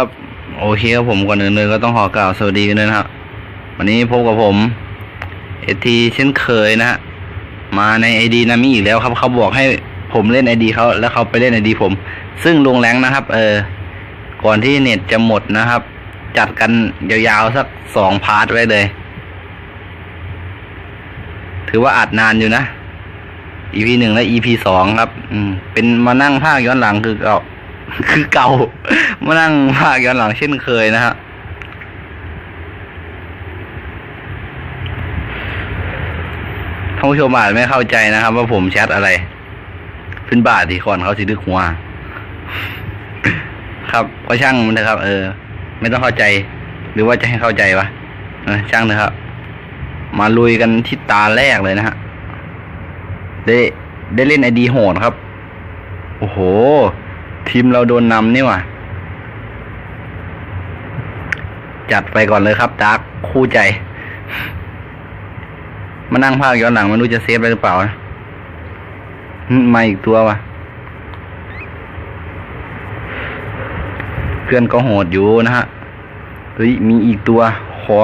ครับโอเคครับผมก่อนอื่นเลยก็ต้องขอกล่าวสวัสดีกันด้วยนะครับ วันนี้พบกับผมเอทีเช่นเคยนะฮะมาในไอดีนามิอีกแล้วครับเขาบอกให้ผมเล่นไอดีเขาแล้วเขาไปเล่นไอดีผม ซึ่งลงแรงนะครับ เออ ก่อนที่เน็ตจะหมดนะครับ จัดกันยาวๆสักสองพาร์ทไว้เลย ถือว่าอัดนานอยู่นะ EP หนึ่งและ EP สองครับ อืมเป็นมานั่งภาคย้อนหลังคือเก่า คือเก่ามานั่งภาคย้อนหลังเช่นเคยนะฮะท่านผู้ชมอาจไม่เข้าใจนะครับ ว่าผมแชทอะไร ขึ้นบาทที่ก่อนเขาสิดึกหัว ครับก็ช่างมันนะครับ เออ ไม่ต้องเข้าใจ หรือว่าจะให้เข้าใจวะช่างนะครับ มาลุยกันที่ตาแรกเลยนะฮะได้ได้เล่นไอดีโหดครับ โอ้โห ทีมเราโดนนำนี่ว่ะ จัดไปก่อนเลยครับดาร์คคู่ใจ มานั่งภาคย้อนหลังไม่รู้จะเซฟได้หรือเปล่านะมาอีกตัวว่ะ เพื่อนก็โหดอยู่นะฮะ เฮ้ย มีอีกตัว ขอ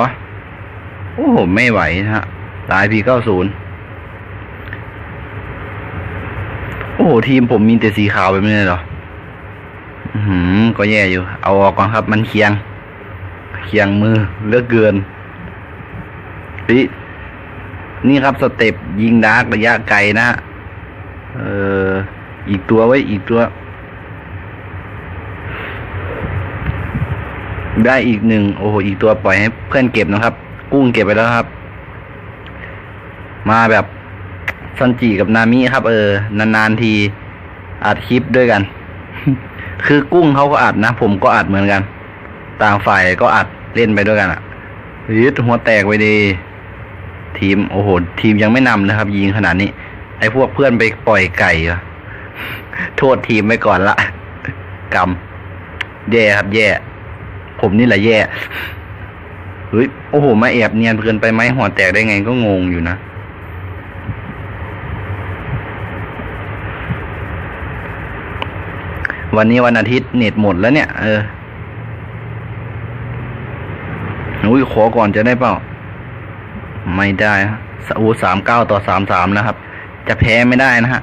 โอ้โห ไม่ไหวนะฮะ ตายพีเก้าศูนย์โอ้โห ทีมผมมีแต่สีขาวแบบนี้เลยเหรอ อือหือก็แย่อยู่ เอาออกก่อนครับ มันเคียง เคียงมือเลือกเกินเฮ้ยนี่ครับสเต็ปยิงดาร์กระยะไกลนะฮะเอออีกตัวไว้อีกตัว ได้อีกหนึ่งโอ้โหอีกตัวปล่อยให้เพื่อนเก็บนะครับ กุ้งเก็บไปแล้วครับ มาแบบซันจิกับนามิครับ เออนานๆทีอัดคลิปด้วยกัน คือกุ้งเขาก็อัดนะ ผมก็อัดเหมือนกัน ต่างฝ่ายก็อัดเล่นไปด้วยกันอะ่ะยึดหัวแตกไปดีทีมโอ้โห ทีมยังไม่นำนะครับ ยิงขนาดนี้ ไอ้พวกเพื่อนไปปล่อยไก่โทษทีมไปก่อนละกรรมแย่ครับ แย่ ผมนี่แหละแย่เฮ้ยโอ้โหมาแอบเนียนเกินไปไหมหัวแตกได้ไงก็งงอยู่นะ วันนี้วันอาทิตย์เน็ตหมดแล้วเนี่ย เอออุ้ยขอก่อนจะได้เปล่า ไม่ได้ฮะอูสามเก้าต่อสามสามนะครับ จะแพ้ไม่ได้นะฮะ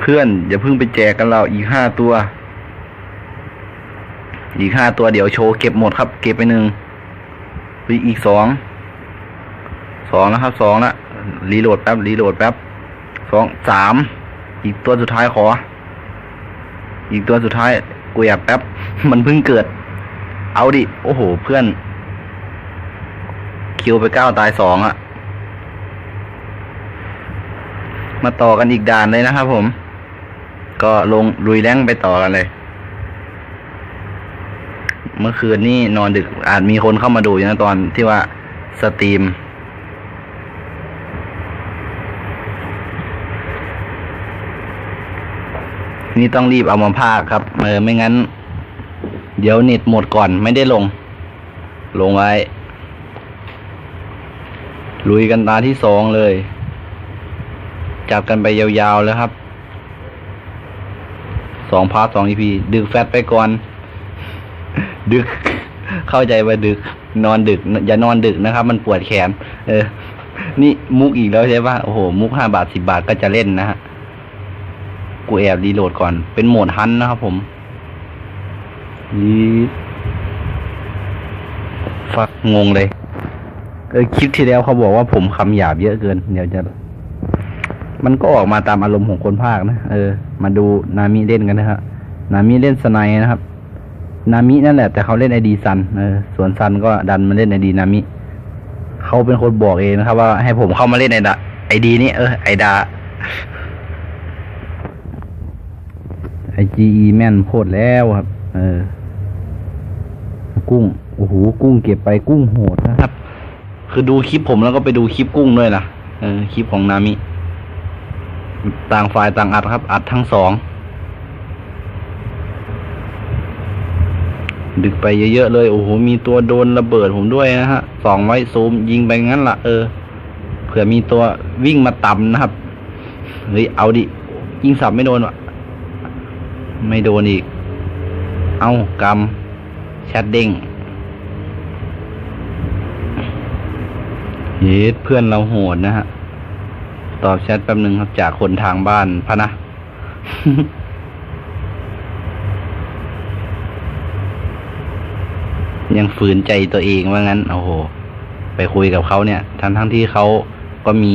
เพื่อนอย่าเพิ่งไปแจกกันเราอีกห้าตัว อีกห้าตัวเดี๋ยวโชว์เก็บหมดครับ เก็บไปหนึ่งอุ๊ยอีกสองสองนะครับสองละ รีโหลดแป๊บรีโหลดแป๊บสองสามอีกตัวสุดท้ายขอ อีกตัวสุดท้ายกูอยากแป๊บ มันเพิ่งเกิด เอาดิ โอ้โห เพื่อน คิวไปเก้าตายสองอะมาต่อกันอีกด่านเลยนะครับผม ก็ลงลุยแรงไปต่อกันเลย เมื่อคืนนี่นอนดึกอาจมีคนเข้ามาดูอยู่นะตอนที่ว่าสตรีม นี่ต้องรีบเอามาพากครับเออไม่งั้น เดี๋ยวเน็ตหมดก่อนไม่ได้ลง ลงไว้ลุยกันตาที่สองเลย จับกันไปยาวๆแล้วครับสองพาร์ทสองอีพีดึกแฟตไปก่อน ดึก เข้าใจว่าดึก นอนดึก อย่านอนดึกนะครับ มันปวดแขน เออ นี่มุกอีกแล้วใช่ปะโอ้โห มุกห้าบาทสิบาทก็จะเล่นนะฮะ กูแอบรีโหลดก่อน เป็นโหมดฮันต์นะครับผมนี่ฟักงงเลยเออคลิปที่แล้วเขาบอกว่าผมคำหยาบเยอะเกิน เดี๋ยวจะ มันก็ออกมาตามอารมณ์ของคนภาคนะ เออ มาดูนามิเล่นกันนะครับนามิเล่นสไนด์นะครับ นามินั่นแหละแต่เขาเล่นไอดีซันเออส่วนซันก็ดันมาเล่นไอดีนามิเขาเป็นคนบอกเองนะครับว่าให้ผมเข้ามาเล่นไอดาไอดีนี้เออไอดา ไอจีอีแม่นโคตรแล้วครับ เออ กุ้ง โอ้โห กุ้งเก็บไปกุ้งโหดนะครับ คือดูคลิปผมแล้วก็ไปดูคลิปกุ้งด้วยนะเออ คลิปของนามิ ต่างฝ่ายต่างอัดครับ อัดทั้งสอง ดึกไปเยอะๆเลย โอ้โห มีตัวโดนระเบิดผมด้วยนะฮะ สองไว้ซูมยิงไปงั้นละเออ เผื่อมีตัววิ่งมาต่ำนะครับ เฮ้ย เอาดิ ยิงสับไม่โดนวะ ไม่โดนอีก เอากำแชทเด้งเฮ็ดเพื่อนเราโหดนะฮะ ตอบแชทแป๊บหนึ่งครับจากคนทางบ้านพะนะ ยังฝืนใจตัวเองว่างั้น โอ้โห ไปคุยกับเขาเนี่ย ทั้งทั้งที่เขาก็มี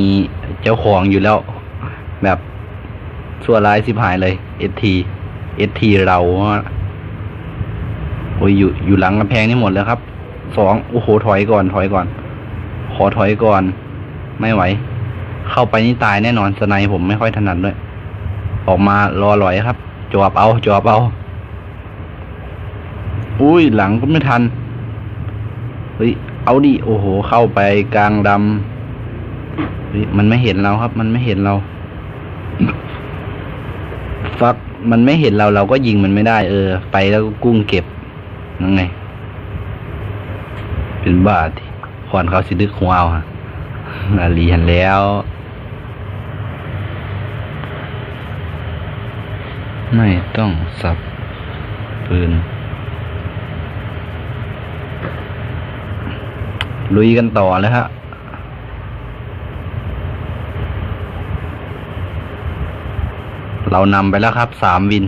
เจ้าของอยู่แล้ว แบบชั่วร้ายสิบหายเลยเอที เอทีเราโอ้ยอยู่อยู่หลังกำแพงนี่หมดแล้วครับสองโอ้โหถอยก่อน ถอยก่อน ขอถอยก่อน ไม่ไหว เข้าไปนี่ตายแน่นอนสไนผมไม่ค่อยถนัดด้วย ออกมารอลอยครับจวบเอาจวบเอาอุ้ยหลังก็ไม่ทันเฮ้ยเอาดิโอ้โห เข้าไปกลางดำมันไม่เห็นเราครับ มันไม่เห็นเรา ฟัก มันไม่เห็นเราเราก็ยิงมันไม่ได้ เออ ไปแล้วก็กุ้งเก็บนั่นไง เป็นบาทขอนเขาสิดึกหัวเอาฮะอาลีหันแล้วไม่ต้องสับปืน ลุยกันต่อเลยฮะ เรานำไปแล้วครับสามวิน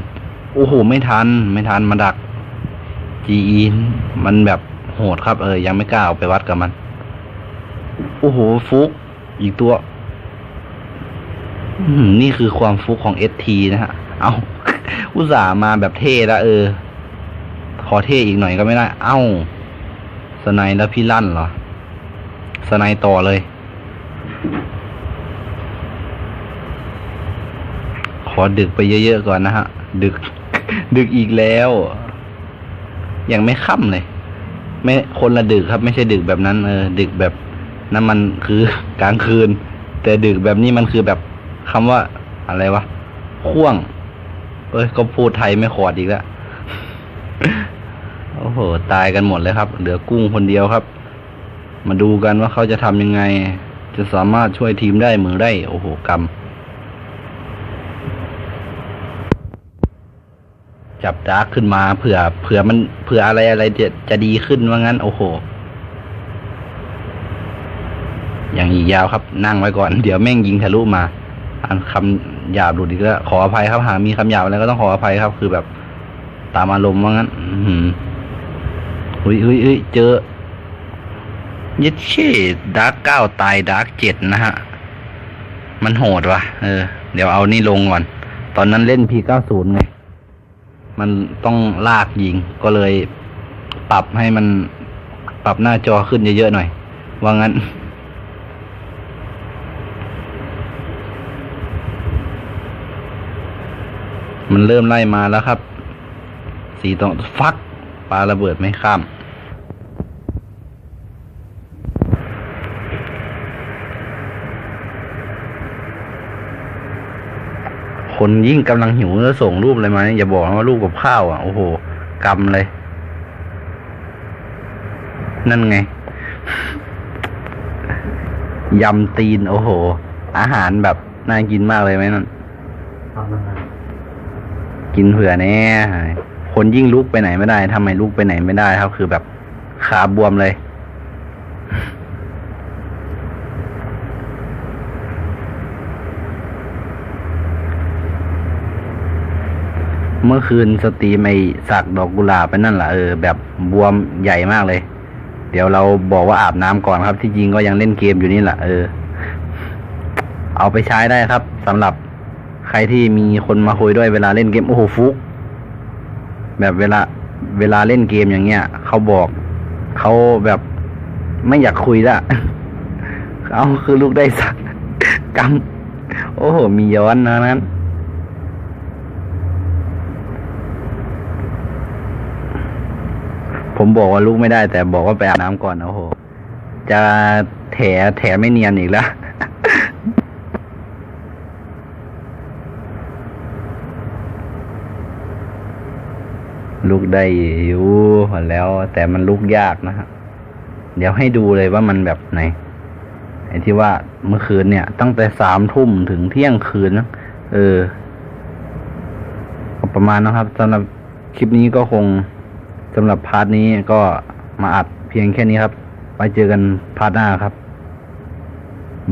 โอ้โห ไม่ทัน ไม่ทันมาดัก GE มันแบบโหดครับ เออ ยังไม่กล้าเอาไปวัดกับมัน โอ้โห ฟุก อีกตัวนี่คือความฟุกของ ST นะฮะ เอาอุตส่าห์มาแบบเท่แล้วเออ ขอเท่อีกหน่อยก็ไม่ได้ เอ้า สไนแล้วพี่ลั่นเหรอ สไนต่อเลย ขอดึกไปเยอะๆก่อนนะฮะ ดึก ดึกอีกแล้ว ยังไม่ค่ำเลย ไม่คนละดึกครับ ไม่ใช่ดึกแบบนั้น เออ ดึกแบบนั้นมันคือกลางคืน แต่ดึกแบบนี้มันคือแบบคำว่าอะไรวะข่วง เอ้ย ก็พูดไทยไม่ขอดอีกแล้วโอ้โห ตายกันหมดเลยครับ เหลือกุ้งคนเดียวครับ มาดูกันว่าเขาจะทำยังไง จะสามารถช่วยทีมได้มือได้ โอ้โหกรรม จับดาร์กขึ้นมาเผื่อเผื่อมันเผื่ออะไรอะไรจะจะดีขึ้นว่างั้น โอ้โห อย่างอีกยาวครับ นั่งไว้ก่อน เดี๋ยวแม่งยิงทะลุมาอันคำหยาบหลุดอีกแล้วขออภัยครับหากมีคำหยาบอะไรก็ต้องขออภัยครับ คือแบบตามอารมณ์ว่างั้น อือหือเฮ้ยเฮ้ยเฮ้ยเจอยัดเช่ดาร์กเก้าตายดาร์กเจ็ดนะฮะ มันโหดว่ะ เออ เดี๋ยวเอานี่ลงก่อน ตอนนั้นเล่น P90 ไง มันต้องลากยิงก็เลยปรับให้มันปรับหน้าจอขึ้นเยอะๆหน่อย ว่างั้น มันเริ่มไล่มาแล้วครับ สีตรงฟักปลาระเบิดไม่ข้าม คนยิ่งกำลังหิวแล้วส่งรูปอะไรมาอย่าบอกนะว่ารูปกับข้าวอะโอ้โหกำเลย นั่นไงยำตีน โอ้โห อาหารแบบน่ากินมากเลยไหมนั่นกินเผื่อแน่คนยิ่งลุกไปไหนไม่ได้ทำไมลุกไปไหนไม่ได้ครับ คือแบบขาบวมเลย เมื่อคืนสตรีมไอสักดอกกุหลาบไปนั่นแหละเออแบบบวมใหญ่มากเลย เดี๋ยวเราบอกว่าอาบน้ำก่อนครับ ที่จริงก็ยังเล่นเกมอยู่นี่แหละเออ เอาไปใช้ได้ครับสำหรับใครที่มีคนมาคุยด้วยเวลาเล่นเกมโอ้โหฟุก แบบเวลาเวลาเล่นเกมอย่างเงี้ยเขาบอกเขาแบบไม่อยากคุยละเอาคือลูกได้สักกำโอ้โหมีย้อนนะนั้น ผมบอกว่าลูกไม่ได้ แต่บอกว่าไปอาบน้ำก่อนโอ้โห จะแถแถไม่เนียนอีกแล้วลูกได้อยู่แล้ว แต่มันลูกยากนะฮะเดี๋ยวให้ดูเลยว่ามันแบบไหนไอ้ที่ว่าเมื่อคืนเนี่ย ตั้งแต่สามทุ่มถึงเที่ยงคืนนะเออ ประมาณนะครับสำหรับคลิปนี้ก็คง สำหรับพาร์ทนี้ก็มาอัดเพียงแค่นี้ครับ ไปเจอกันพาร์ทหน้าครับ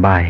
บาย